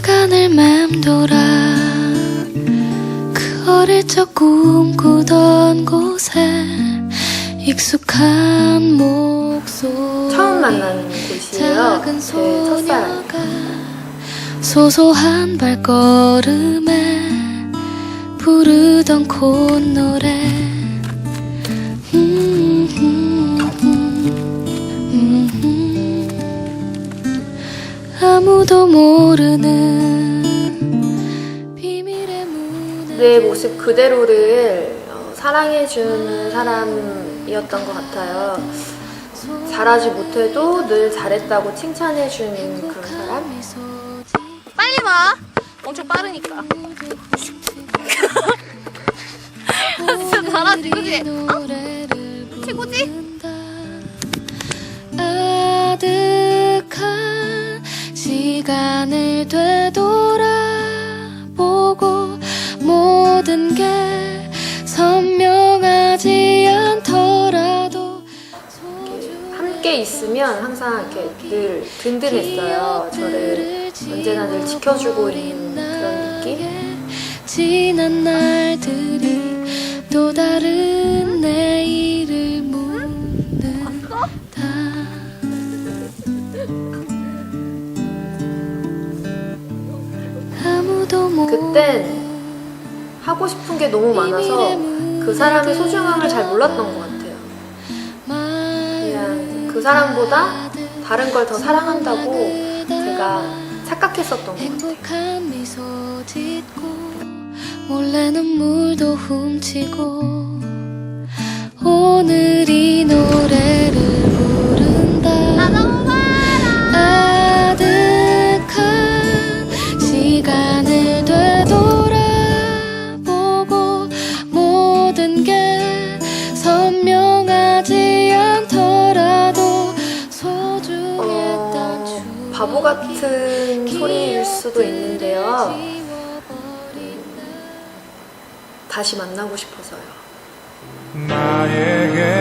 시간을 맴돌아 그 어릴 적 꿈꾸던 곳에 익숙한 목소리 처음 만나는 곳이에요. 작은 네, 소녀가 소소한 발걸음에 부르던 콧노래 아무도 모르는 비밀의 문에 내 모습 그대로를 어, 사랑해주는 사람이었던 것 같아요. 잘하지 못해도 늘 잘했다고 칭찬해주는 그런 사람? 빨리 와. 엄청 빠르니까. 진짜 잘하지, 그지? 어? 최고지? 시간을 되돌아보고 모든 게 선명하지 않더라도 함께 있으면 항상 이렇게 늘 든든했어요. 저를 언제나 늘 지켜주고 있는 그런 느낌? 지난 날들이 또 다른 내일 그땐 하고 싶은 게 너무 많아서 그 사람의 소중함을 잘 몰랐던 것 같아요. 그냥 그 사람보다 다른 걸 더 사랑한다고 제가 착각했었던 것 같아요. 모든 게 선명하지 않더라도 소중했던 어, 바보 같은 소리일 수도 있는데요. 다시 만나고 싶어서요. 나에게